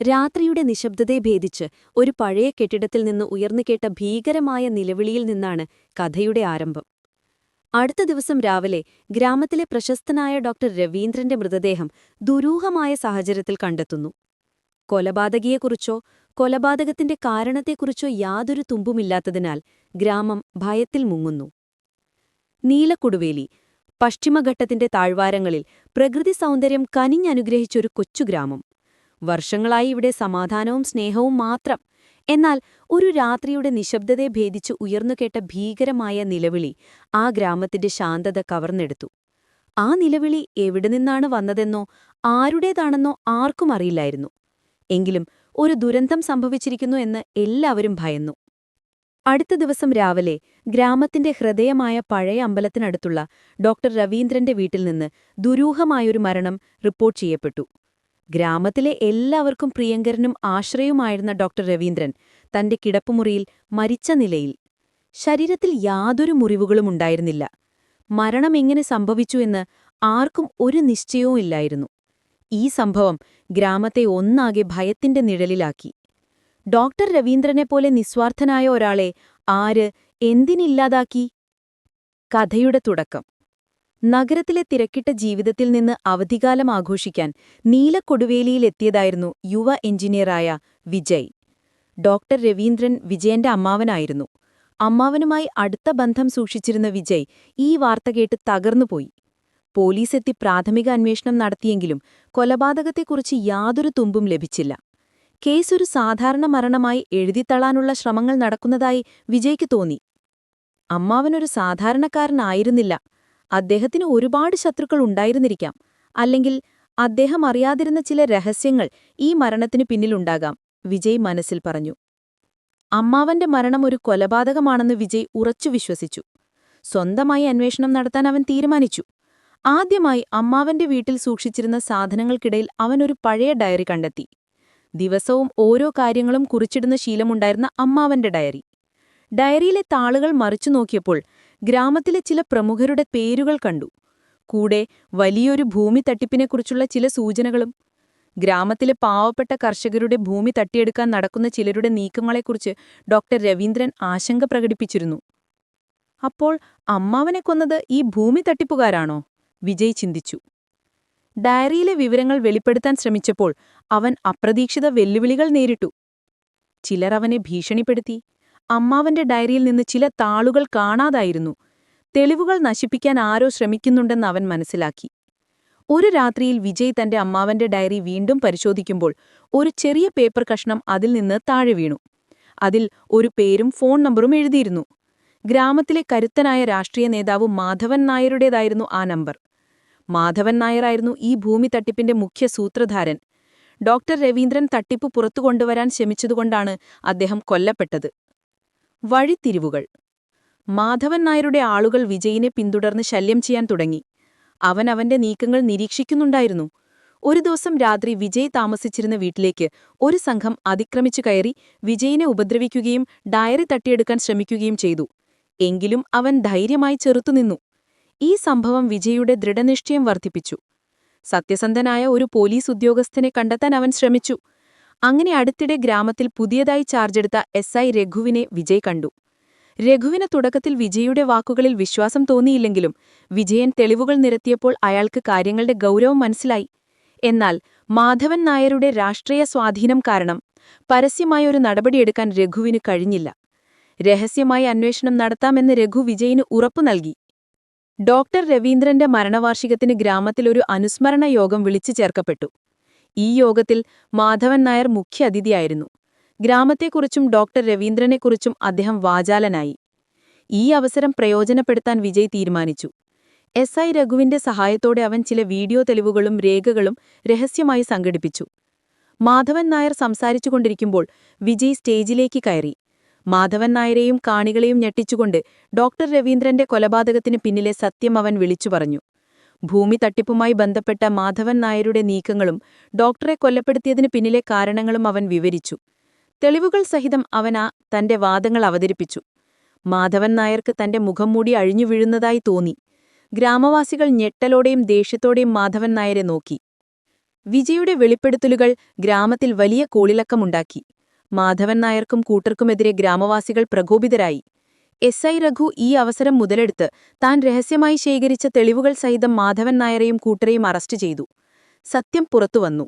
രാത്രിയുടെ നിശബ്ദതയെ ഭേദിച്ച് ഒരു പഴയ കെട്ടിടത്തിൽ നിന്ന് ഉയർന്നുകേട്ട ഭീകരമായ നിലവിളിയിൽ നിന്നാണ് കഥയുടെ ആരംഭം. അടുത്ത ദിവസം രാവിലെ ഗ്രാമത്തിലെ പ്രശസ്തനായ ഡോക്ടർ രവീന്ദ്രന്റെ മൃതദേഹം ദുരൂഹമായ സാഹചര്യത്തിൽ കണ്ടെത്തുന്നു. കൊലപാതകിയെക്കുറിച്ചോ കൊലപാതകത്തിന്റെ കാരണത്തെക്കുറിച്ചോ യാതൊരു തുമ്പുമില്ലാത്തതിനാൽ ഗ്രാമം ഭയത്തിൽ മുങ്ങുന്നു. നീലക്കുടുവേലി പശ്ചിമഘട്ടത്തിന്റെ താഴ്വാരങ്ങളിൽ പ്രകൃതി സൗന്ദര്യം കനിഞ്ഞനുഗ്രഹിച്ചൊരു കൊച്ചുഗ്രാമം വർഷങ്ങളായി ഇവിടെ സമാധാനവും സ്നേഹവും മാത്രം. എന്നാൽ ഒരു രാത്രിയുടെ നിശബ്ദതയെ ഭേദിച്ച് ഉയർന്നുകേട്ട ഭീകരമായ നിലവിളി ആ ഗ്രാമത്തിന്റെ ശാന്തത കവർന്നെടുത്തു. ആ നിലവിളി എവിടെ നിന്നാണ് വന്നതെന്നോ ആരുടേതാണെന്നോ ആർക്കും അറിയില്ലായിരുന്നു. എങ്കിലും ഒരു ദുരന്തം സംഭവിച്ചിരിക്കുന്നു എന്ന് എല്ലാവരും ഭയന്നു. അടുത്ത ദിവസം രാവിലെ ഗ്രാമത്തിന്റെ ഹൃദയമായ പഴയ അമ്പലത്തിനടുത്തുള്ള ഡോക്ടർ രവീന്ദ്രന്റെ വീട്ടിൽ നിന്ന് ദുരൂഹമായൊരു മരണം റിപ്പോർട്ട് ചെയ്യപ്പെട്ടു. ഗ്രാമത്തിലെ എല്ലാവർക്കും പ്രിയങ്കരനും ആശ്രയവുമായിരുന്ന ഡോക്ടർ രവീന്ദ്രൻ തന്റെ കിടപ്പുമുറിയിൽ മരിച്ച നിലയിൽ ശരീരത്തിൽ യാതൊരു മുറിവുകളും ഉണ്ടായിരുന്നില്ല. മരണം എങ്ങനെ സംഭവിച്ചു എന്ന് ആർക്കും ഒരു നിശ്ചയവും ഇല്ലായിരുന്നു. ഈ സംഭവം ഗ്രാമത്തെ ഒന്നാകെ ഭയത്തിന്റെ നിഴലിലാക്കി. ഡോക്ടർ രവീന്ദ്രനെപ്പോലെ നിസ്വാർത്ഥനായ ഒരാളെ ആര് എന്തിനില്ലാതാക്കി? കഥയുടെ തുടക്കം. നഗരത്തിലെ തിരക്കിട്ട ജീവിതത്തിൽ നിന്ന് അവധികാലം ആഘോഷിക്കാൻ നീലക്കൊടുവേലിയിലെത്തിയതായിരുന്നു യുവ എഞ്ചിനീയറായ വിജയ്. ഡോക്ടർ രവീന്ദ്രൻ വിജയന്റെ അമ്മാവനായിരുന്നു. അമ്മാവനുമായി അടുത്ത ബന്ധം സൂക്ഷിച്ചിരുന്ന വിജയ് ഈ വാർത്ത കേട്ട് തകർന്നുപോയി. പോലീസെത്തി പ്രാഥമിക അന്വേഷണം നടത്തിയെങ്കിലും കൊലപാതകത്തെക്കുറിച്ച് യാതൊരു തുമ്പും ലഭിച്ചില്ല. കേസ് ഒരു സാധാരണ മരണമായി എഴുതിത്തള്ളാനുള്ള ശ്രമങ്ങൾ നടക്കുന്നതായി വിജയ്ക്ക് തോന്നി. അമ്മാവനൊരു സാധാരണക്കാരനായിരുന്നില്ല. അദ്ദേഹത്തിന് ഒരുപാട് ശത്രുക്കൾ ഉണ്ടായിരുന്നിരിക്കാം. അല്ലെങ്കിൽ അദ്ദേഹം അറിയാതിരുന്ന ചില രഹസ്യങ്ങൾ ഈ മരണത്തിനു പിന്നിലുണ്ടാകാം വിജയ് മനസ്സിൽ പറഞ്ഞു. അമ്മാവന്റെ മരണം ഒരു കൊലപാതകമാണെന്ന് വിജയ് ഉറച്ചു വിശ്വസിച്ചു. സ്വന്തമായി അന്വേഷണം നടത്താൻ അവൻ തീരുമാനിച്ചു. ആദ്യമായി അമ്മാവന്റെ വീട്ടിൽ സൂക്ഷിച്ചിരുന്ന സാധനങ്ങൾക്കിടയിൽ അവനൊരു പഴയ ഡയറി കണ്ടെത്തി. ദിവസവും ഓരോ കാര്യങ്ങളും കുറിച്ചിടുന്ന ശീലമുണ്ടായിരുന്ന അമ്മാവന്റെ ഡയറി. ഡയറിയിലെ താളുകൾ മറിച്ചു നോക്കിയപ്പോൾ ഗ്രാമത്തിലെ ചില പ്രമുഖരുടെ പേരുകൾ കണ്ടു. കൂടെ വലിയൊരു ഭൂമി തട്ടിപ്പിനെക്കുറിച്ചുള്ള ചില സൂചനകളും. ഗ്രാമത്തിലെ പാവപ്പെട്ട കർഷകരുടെ ഭൂമി തട്ടിയെടുക്കാൻ നടക്കുന്ന ചിലരുടെ നീക്കങ്ങളെക്കുറിച്ച് ഡോക്ടർ രവീന്ദ്രൻ ആശങ്ക പ്രകടിപ്പിച്ചിരുന്നു. അപ്പോൾ അമ്മാവനെ കൊന്നത് ഈ ഭൂമി തട്ടിപ്പുകാരാണോ? വിജയ് ചിന്തിച്ചു. ഡയറിയിലെ വിവരങ്ങൾ വെളിപ്പെടുത്താൻ ശ്രമിച്ചപ്പോൾ അവൻ അപ്രതീക്ഷിത വെല്ലുവിളികൾ നേരിട്ടു. ചിലർ അവനെ ഭീഷണിപ്പെടുത്തി അമ്മാവന്റെ ഡയറിയിൽ നിന്ന് ചില താളുകൾ കാണാതായിരുന്നു. തെളിവുകൾ നശിപ്പിക്കാൻ ആരോ ശ്രമിക്കുന്നുണ്ടെന്ന് അവൻ മനസ്സിലാക്കി. ഒരു രാത്രിയിൽ വിജയ് തന്റെ അമ്മാവന്റെ ഡയറി വീണ്ടും പരിശോധിക്കുമ്പോൾ ഒരു ചെറിയ പേപ്പർ കഷ്ണം അതിൽ നിന്ന് താഴെ വീണു. അതിൽ ഒരു പേരും ഫോൺ നമ്പറും എഴുതിയിരുന്നു. ഗ്രാമത്തിലെ കരുത്തനായ രാഷ്ട്രീയ നേതാവ് മാധവൻ നായരുടേതായിരുന്നു ആ നമ്പർ. മാധവൻ നായരായിരുന്നു ഈ ഭൂമി തട്ടിപ്പിന്റെ മുഖ്യ സൂത്രധാരൻ. ഡോക്ടർ രവീന്ദ്രൻ തട്ടിപ്പ് പുറത്തുകൊണ്ടുവരാൻ ശ്രമിച്ചതുകൊണ്ടാണ് അദ്ദേഹം കൊല്ലപ്പെട്ടത്. വഴിത്തിരിവുകൾ. മാധവൻ നായരുടെ ആളുകൾ വിജയിനെ പിന്തുടർന്ന് ശല്യം ചെയ്യാൻ തുടങ്ങി. അവൻ അവന്റെ നീക്കങ്ങൾ നിരീക്ഷിക്കുന്നുണ്ടായിരുന്നു. ഒരു ദിവസം രാത്രി വിജയ് താമസിച്ചിരുന്ന വീട്ടിലേക്ക് ഒരു സംഘം അതിക്രമിച്ചു കയറി വിജയിനെ ഉപദ്രവിക്കുകയും ഡയറി തട്ടിയെടുക്കാൻ ശ്രമിക്കുകയും ചെയ്തു. എങ്കിലും അവൻ ധൈര്യമായി ചെറുത്തുനിന്നു. ഈ സംഭവം വിജയുടെ ദൃഢനിശ്ചയം വർദ്ധിപ്പിച്ചു. സത്യസന്ധനായ ഒരു പോലീസ് ഉദ്യോഗസ്ഥനെ കണ്ടെത്താൻ അവൻ ശ്രമിച്ചു. അങ്ങനെ അടുത്തിടെ ഗ്രാമത്തിൽ പുതിയതായി ചാർജെടുത്ത എസ് ഐ രഘുവിനെ വിജയ് കണ്ടു. രഘുവിന് തുടക്കത്തിൽ വിജയുടെ വാക്കുകളിൽ വിശ്വാസം തോന്നിയില്ലെങ്കിലും വിജയൻ തെളിവുകൾ നിരത്തിയപ്പോൾ അയാൾക്ക് കാര്യങ്ങളുടെ ഗൗരവം മനസ്സിലായി. എന്നാൽ മാധവൻ നായരുടെ രാഷ്ട്രീയ സ്വാധീനം കാരണം പരസ്യമായൊരു നടപടിയെടുക്കാൻ രഘുവിന് കഴിഞ്ഞില്ല. രഹസ്യമായി അന്വേഷണം നടത്താമെന്ന് രഘു വിജയിന് ഉറപ്പു നൽകി. ഡോക്ടർ രവീന്ദ്രന്റെ മരണവാർഷികത്തിന് ഗ്രാമത്തിലൊരു അനുസ്മരണ യോഗം വിളിച്ചു ചേർക്കപ്പെട്ടു. ഈ യോഗത്തിൽ മാധവൻ നായർ മുഖ്യ അതിഥിയായിരുന്നു ഗ്രാമത്തെക്കുറിച്ചും ഡോക്ടർ രവീന്ദ്രനെക്കുറിച്ചും അദ്ദേഹം വാചാലനായി. ഈ അവസരം പ്രയോജനപ്പെടുത്താൻ വിജയ് തീരുമാനിച്ചു. എസ്. ഐ. രഘുവിന്റെ സഹായത്തോടെ അവൻ ചില വീഡിയോ തെളിവുകളും രേഖകളും രഹസ്യമായി സംഘടിപ്പിച്ചു. മാധവൻ നായർ സംസാരിച്ചുകൊണ്ടിരിക്കുമ്പോൾ വിജയ് സ്റ്റേജിലേക്ക് കയറി. മാധവൻ നായരെയും കാണികളെയും ഞെട്ടിച്ചുകൊണ്ട് ഡോക്ടർ രവീന്ദ്രന്റെ കൊലപാതകത്തിന് പിന്നിലെ സത്യം അവൻ വിളിച്ചു പറഞ്ഞു. ഭൂമി തട്ടിപ്പുമായി ബന്ധപ്പെട്ട മാധവൻ നായരുടെ നീക്കങ്ങളും ഡോക്ടറെ കൊല്ലപ്പെടുത്തിയതിന് പിന്നിലെ കാരണങ്ങളും അവൻ വിവരിച്ചു. തെളിവുകൾ സഹിതം അവൻ ആ തന്റെ വാദങ്ങൾ അവതരിപ്പിച്ചു. മാധവൻ നായർക്ക് തന്റെ മുഖം മൂടി അഴിഞ്ഞു വീഴുന്നതായി തോന്നി. ഗ്രാമവാസികൾ ഞെട്ടലോടെയും ദേഷ്യത്തോടെയും മാധവൻ നായരെ നോക്കി. വിജയുടെ വെളിപ്പെടുത്തലുകൾ ഗ്രാമത്തിൽ വലിയ കോളിളക്കമുണ്ടാക്കി. മാധവൻ നായർക്കും കൂട്ടർക്കുമെതിരെ ഗ്രാമവാസികൾ പ്രകോപിതരായി. എസ് ഐ രഘു ഈ അവസരം മുതലെടുത്ത് താൻ രഹസ്യമായി ശേഖരിച്ച തെളിവുകൾ സഹിതം മാധവൻ നായരെയും കൂട്ടരെയും അറസ്റ്റ് ചെയ്തു. സത്യം പുറത്തുവന്നു.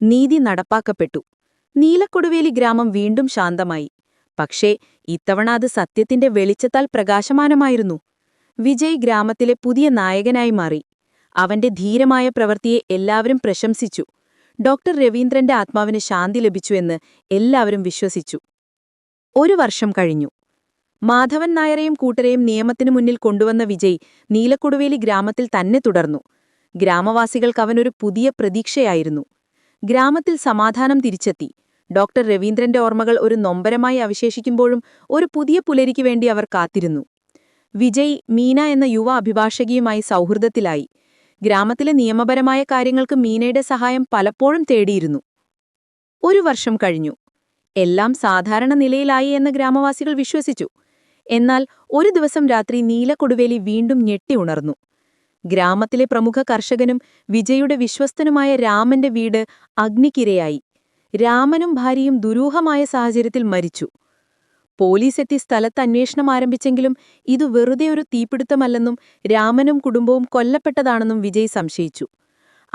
നീതി നടപ്പാക്കപ്പെട്ടു. നീലക്കൊടുവേലി ഗ്രാമം വീണ്ടും ശാന്തമായി. പക്ഷേ ഇത്തവണ അത് സത്യത്തിന്റെ വെളിച്ചത്താൽ പ്രകാശമാനമായിരുന്നു. വിജയ് ഗ്രാമത്തിലെ പുതിയ നായകനായി മാറി. അവന്റെ ധീരമായ പ്രവൃത്തിയെ എല്ലാവരും പ്രശംസിച്ചു. ഡോക്ടർ രവീന്ദ്രന്റെ ആത്മാവിന് ശാന്തി ലഭിച്ചുവെന്ന് എല്ലാവരും വിശ്വസിച്ചു. ഒരു വർഷം കഴിഞ്ഞു. മാധവൻ നായരെയും കൂട്ടരെയും നിയമത്തിനു മുന്നിൽ കൊണ്ടുവന്ന വിജയ് നീലക്കൊടുവേലി ഗ്രാമത്തിൽ തന്നെ തുടർന്നു. ഗ്രാമവാസികൾക്ക് അവനൊരു പുതിയ പ്രതീക്ഷയായിരുന്നു. ഗ്രാമത്തിൽ സമാധാനം തിരിച്ചെത്തി. ഡോക്ടർ രവീന്ദ്രന്റെ ഓർമ്മകൾ ഒരു നൊമ്പരമായി അവശേഷിക്കുമ്പോഴും ഒരു പുതിയ പുലരിക്ക് വേണ്ടി അവർ കാത്തിരുന്നു. വിജയ് മീന എന്ന യുവ അഭിഭാഷകിയുമായി സൗഹൃദത്തിലായി. ഗ്രാമത്തിലെ നിയമപരമായ കാര്യങ്ങൾക്ക് മീനയുടെ സഹായം പലപ്പോഴും തേടിയിരുന്നു. ഒരു വർഷം കഴിഞ്ഞു. എല്ലാം സാധാരണ നിലയിലായി എന്ന് ഗ്രാമവാസികൾ വിശ്വസിച്ചു. എന്നാൽ ഒരു ദിവസം രാത്രി നീലക്കൊടുവേലി വീണ്ടും ഞെട്ടി ഉണർന്നു. ഗ്രാമത്തിലെ പ്രമുഖ കർഷകനും വിജയുടെ വിശ്വസ്തനുമായ രാമന്റെ വീട് അഗ്നിക്കിരയായി. രാമനും ഭാര്യയും ദുരൂഹമായ സാഹചര്യത്തിൽ മരിച്ചു. പോലീസ് എത്തി സ്ഥലത്ത് അന്വേഷണം ആരംഭിച്ചെങ്കിലും ഇത് വെറുതെ ഒരു തീപിടുത്തമല്ലെന്നും രാമനും കുടുംബവും കൊല്ലപ്പെട്ടതാണെന്നും വിജയ് സംശയിച്ചു.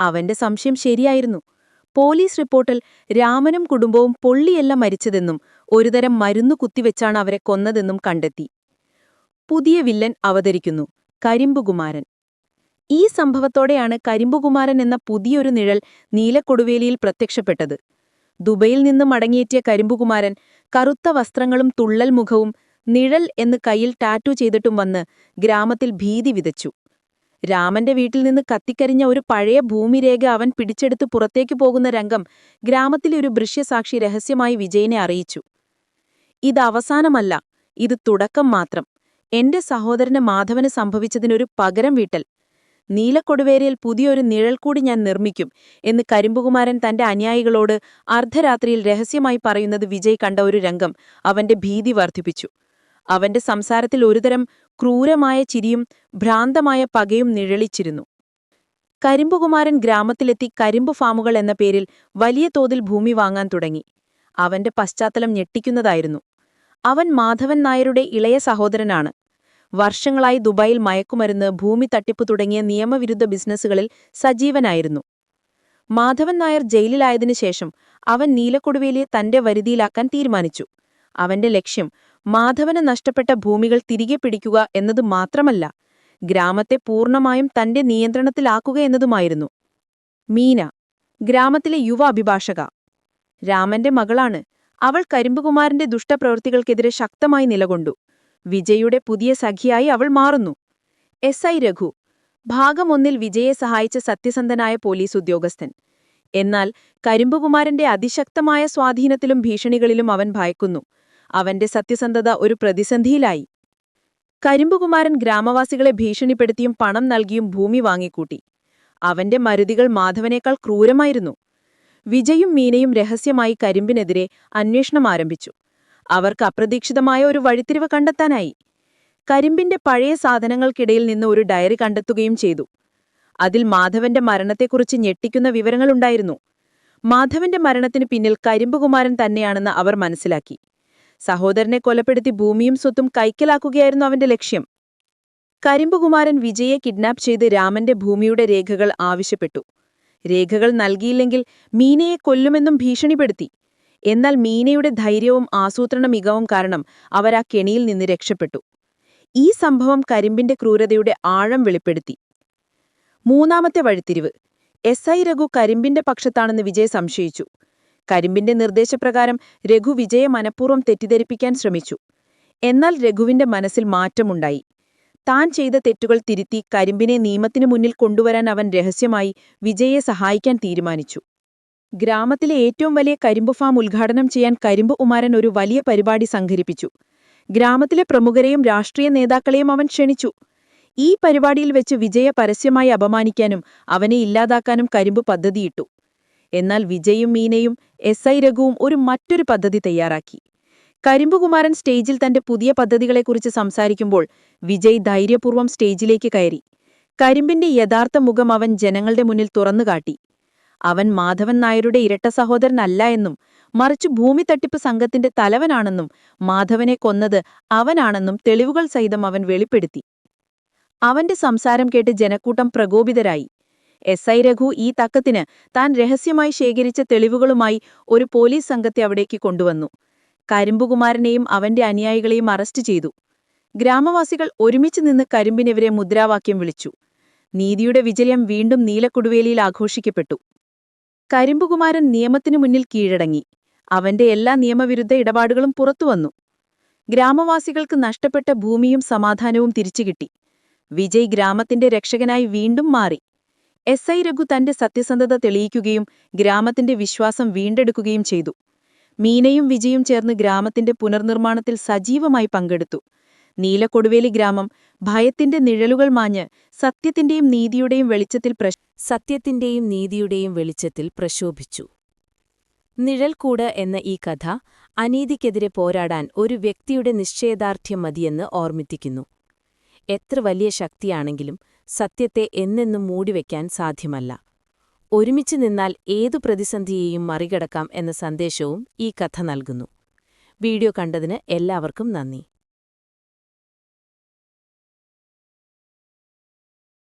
അവന്റെ സംശയം ശരിയായിരുന്നു. പോലീസ് റിപ്പോർട്ടിൽ രാമനും കുടുംബവും പൊള്ളിയല്ല മരിച്ചതെന്നും ഒരുതരം മരുന്നു കുത്തിവെച്ചാണ് അവരെ കൊന്നതെന്നും കണ്ടെത്തി. പുതിയ വില്ലൻ അവതരിക്കുന്നു. കരിമ്പുകുമാരൻ. ഈ സംഭവത്തോടെയാണ് കരിമ്പുകുമാരൻ എന്ന പുതിയൊരു നിഴൽ നീലക്കൊടുവേലിയിൽ പ്രത്യക്ഷപ്പെട്ടത്. ദുബൈയിൽ നിന്ന് മടങ്ങിയെത്തിയ കരിമ്പുകുമാരൻ കറുത്ത വസ്ത്രങ്ങളും തുള്ളൽ മുഖവും നിഴൽ എന്ന് കയ്യിൽ ടാറ്റു ചെയ്തിട്ടും വന്ന് ഗ്രാമത്തിൽ ഭീതി വിതച്ചു. രാമന്റെ വീട്ടിൽ നിന്ന് കത്തിക്കരിഞ്ഞ ഒരു പഴയ ഭൂമിരേഖ അവൻ പിടിച്ചെടുത്ത് പുറത്തേക്കു പോകുന്ന രംഗം ഗ്രാമത്തിലെ ഒരു ദൃശ്യസാക്ഷി രഹസ്യമായി വിജയനെ അറിയിച്ചു. ഇത് അവസാനമല്ല ഇത് തുടക്കം മാത്രം. എന്റെ സഹോദരന് മാധവന് സംഭവിച്ചതിനൊരു പകരം വീട്ടൽ. നീലക്കൊടുവേരയിൽ പുതിയൊരു നിഴൽ കൂടി ഞാൻ നിർമ്മിക്കും എന്ന് കരിമ്പുകുമാരൻ തന്റെ അനുയായികളോട് അർദ്ധരാത്രിയിൽ രഹസ്യമായി പറയുന്നത് വിജയ് കണ്ട ഒരു രംഗം അവന്റെ ഭീതി വർദ്ധിപ്പിച്ചു. അവന്റെ സംസാരത്തിൽ ഒരുതരം ക്രൂരമായ ചിരിയും ഭ്രാന്തമായ പകയും നിഴലിച്ചിരുന്നു. കരിമ്പുകുമാരൻ ഗ്രാമത്തിലെത്തി കരിമ്പു ഫാമുകൾ എന്ന പേരിൽ വലിയ തോതിൽ ഭൂമി വാങ്ങാൻ തുടങ്ങി. അവന്റെ പശ്ചാത്തലം ഞെട്ടിക്കുന്നതായിരുന്നു. അവൻ മാധവൻ നായരുടെ ഇളയ സഹോദരനാണ്. വർഷങ്ങളായി ദുബായിൽ മയക്കുമരുന്ന് ഭൂമി തട്ടിപ്പ് തുടങ്ങിയ നിയമവിരുദ്ധ ബിസിനസ്സുകളിൽ സജീവനായിരുന്നു. മാധവൻ നായർ ജയിലിലായതിനു ശേഷം അവൻ നീലക്കൊടുവേലിയെ തന്റെ വരുതിയിലാക്കാൻ തീരുമാനിച്ചു. അവന്റെ ലക്ഷ്യം മാധവന് നഷ്ടപ്പെട്ട ഭൂമികൾ തിരികെ പിടിക്കുക എന്നതു മാത്രമല്ല ഗ്രാമത്തെ പൂർണമായും തന്റെ നിയന്ത്രണത്തിലാക്കുക എന്നതുമായിരുന്നു. മീന ഗ്രാമത്തിലെ യുവ അഭിഭാഷക. രാമന്റെ മകളാണ് അവൾ കരിമ്പുകുമാരന്റെ ദുഷ്ടപ്രവൃത്തികൾക്കെതിരെ ശക്തമായി നിലകൊണ്ടു. വിജയുടെ പുതിയ സഖിയായി അവൾ മാറുന്നു. എസ്. ഐ. രഘു. ഭാഗം ഒന്നിൽ വിജയെ സഹായിച്ച സത്യസന്ധനായ പോലീസ് ഉദ്യോഗസ്ഥൻ. എന്നാൽ കരിമ്പുകുമാരന്റെ അതിശക്തമായ സ്വാധീനത്തിലും ഭീഷണികളിലും അവൻ ഭയക്കുന്നു. അവന്റെ സത്യസന്ധത ഒരു പ്രതിസന്ധിയിലായി. കരിമ്പുകുമാരൻ ഗ്രാമവാസികളെ ഭീഷണിപ്പെടുത്തിയും പണം നൽകിയും ഭൂമി വാങ്ങിക്കൂട്ടി. അവന്റെ മരുതികൾ മാധവനേക്കാൾ ക്രൂരമായിരുന്നു. വിജയും മീനയും രഹസ്യമായി കരിമ്പിനെതിരെ അന്വേഷണം ആരംഭിച്ചു. അവർക്ക് അപ്രതീക്ഷിതമായ ഒരു വഴിത്തിരിവ് കണ്ടെത്താനായി. കരിമ്പിന്റെ പഴയ സാധനങ്ങൾക്കിടയിൽ നിന്ന് ഒരു ഡയറി കണ്ടെത്തുകയും ചെയ്തു. അതിൽ മാധവന്റെ മരണത്തെക്കുറിച്ച് ഞെട്ടിക്കുന്ന വിവരങ്ങളുണ്ടായിരുന്നു. മാധവന്റെ മരണത്തിന് പിന്നിൽ കരിമ്പുകുമാരൻ തന്നെയാണെന്ന് അവർ മനസ്സിലാക്കി. സഹോദരനെ കൊലപ്പെടുത്തി ഭൂമിയും സ്വത്തും കൈക്കലാക്കുകയായിരുന്നു അവന്റെ ലക്ഷ്യം. കരിമ്പുകുമാരൻ വിജയെ കിഡ്നാപ്പ് ചെയ്ത് രാമന്റെ ഭൂമിയുടെ രേഖകൾ ആവശ്യപ്പെട്ടു. രേഖകൾ നൽകിയില്ലെങ്കിൽ മീനയെ കൊല്ലുമെന്നും ഭീഷണിപ്പെടുത്തി. എന്നാൽ മീനയുടെ ധൈര്യവും ആസൂത്രണ മികവും കാരണം അവർ ആ കെണിയിൽ നിന്ന് രക്ഷപ്പെട്ടു. ഈ സംഭവം കരിമ്പിന്റെ ക്രൂരതയുടെ ആഴം വെളിപ്പെടുത്തി. മൂന്നാമത്തെ വഴിത്തിരിവ്. എസ്. ഐ. രഘു കരിമ്പിന്റെ പക്ഷത്താണെന്ന് വിജയ് സംശയിച്ചു. കരിമ്പിന്റെ നിർദ്ദേശപ്രകാരം രഘു വിജയെ മനഃപൂർവം തെറ്റിദ്ധരിപ്പിക്കാൻ ശ്രമിച്ചു. എന്നാൽ രഘുവിന്റെ മനസ്സിൽ മാറ്റമുണ്ടായി. താൻ ചെയ്ത തെറ്റുകൾ തിരുത്തി കരിമ്പിനെ നിയമത്തിനു മുന്നിൽ കൊണ്ടുവരാൻ അവൻ രഹസ്യമായി വിജയെ സഹായിക്കാൻ തീരുമാനിച്ചു. ഗ്രാമത്തിലെ ഏറ്റവും വലിയ കരിമ്പു ഫാം ഉദ്ഘാടനം ചെയ്യാൻ കരിമ്പു ഉമാരൻ ഒരു വലിയ പരിപാടി സംഘടിപ്പിച്ചു. ഗ്രാമത്തിലെ പ്രമുഖരെയും രാഷ്ട്രീയ നേതാക്കളെയും അവൻ ക്ഷണിച്ചു. ഈ പരിപാടിയിൽ വെച്ച് വിജയ പരസ്യമായി അപമാനിക്കാനും അവനെ ഇല്ലാതാക്കാനും കരിമ്പു പദ്ധതിയിട്ടു. എന്നാൽ വിജയും മീനയും എസ് ഐ രഘുവും ഒരു മറ്റൊരു പദ്ധതി തയ്യാറാക്കി. കരിമ്പുകുമാരൻ സ്റ്റേജിൽ തന്റെ പുതിയ പദ്ധതികളെക്കുറിച്ച് സംസാരിക്കുമ്പോൾ വിജയ് ധൈര്യപൂർവം സ്റ്റേജിലേക്ക് കയറി. കരിമ്പിന്റെ യഥാർത്ഥ മുഖം അവൻ ജനങ്ങളുടെ മുന്നിൽ തുറന്നുകാട്ടി അവൻ മാധവൻ നായരുടെ ഇരട്ട സഹോദരനല്ല എന്നും മറിച്ച് ഭൂമി തട്ടിപ്പ് സംഘത്തിന്റെ തലവനാണെന്നും മാധവനെ കൊന്നത് അവനാണെന്നും തെളിവുകൾ സഹിതം അവൻ വെളിപ്പെടുത്തി. അവന്റെ സംസാരം കേട്ട് ജനക്കൂട്ടം പ്രകോപിതരായി. എസ്. ഐ. രഘു ഈ തക്കത്തിന് താൻ രഹസ്യമായി ശേഖരിച്ച തെളിവുകളുമായി ഒരു പോലീസ് സംഘത്തെ അവിടേക്ക് കൊണ്ടുവന്നു. കരിമ്പുകുമാരനെയും അവന്റെ അനുയായികളെയും അറസ്റ്റ് ചെയ്തു. ഗ്രാമവാസികൾ ഒരുമിച്ച് നിന്ന് കരിമ്പിനെതിരെ മുദ്രാവാക്യം വിളിച്ചു. നീതിയുടെ വിജയം വീണ്ടും നീലക്കുടുവേലിയിൽ ആഘോഷിക്കപ്പെട്ടു. കരിമ്പുകുമാരൻ നിയമത്തിനു മുന്നിൽ കീഴടങ്ങി. അവന്റെ എല്ലാ നിയമവിരുദ്ധ ഇടപാടുകളും പുറത്തുവന്നു ഗ്രാമവാസികൾക്ക് നഷ്ടപ്പെട്ട ഭൂമിയും സമാധാനവും തിരിച്ചുകിട്ടി വിജയ് ഗ്രാമത്തിന്റെ രക്ഷകനായി വീണ്ടും മാറി. എസ് ഐ രഘു തന്റെ സത്യസന്ധത തെളിയിക്കുകയും ഗ്രാമത്തിന്റെ വിശ്വാസം വീണ്ടെടുക്കുകയും ചെയ്തു. മീനയും വിജയും ചേർന്ന് ഗ്രാമത്തിന്റെ പുനർനിർമ്മാണത്തിൽ സജീവമായി പങ്കെടുത്തു. നീലക്കൊടുവേലി ഗ്രാമം ഭയത്തിന്റെ നിഴലുകൾ മാഞ്ഞ് സത്യത്തിന്റെയും നീതിയുടെയും വെളിച്ചത്തിൽ സത്യത്തിന്റെയും നീതിയുടെയും വെളിച്ചത്തിൽ പ്രശോഭിച്ചു. നിഴൽക്കൂട് എന്ന ഈ കഥ അനീതിക്കെതിരെ പോരാടാൻ ഒരു വ്യക്തിയുടെ നിശ്ചയദാർഢ്യം മതിയെന്ന് ഓർമ്മിപ്പിക്കുന്നു. എത്ര വലിയ ശക്തിയാണെങ്കിലും സത്യത്തെ എന്നെന്നും മൂടിവെക്കാൻ സാധ്യമല്ല. ഒരുമിച്ച് നിന്നാൽ ഏതു പ്രതിസന്ധിയെയും മറികടക്കാം എന്ന സന്ദേശവും ഈ കഥ നൽകുന്നു. വീഡിയോ കണ്ടതിന് എല്ലാവർക്കും നന്ദി.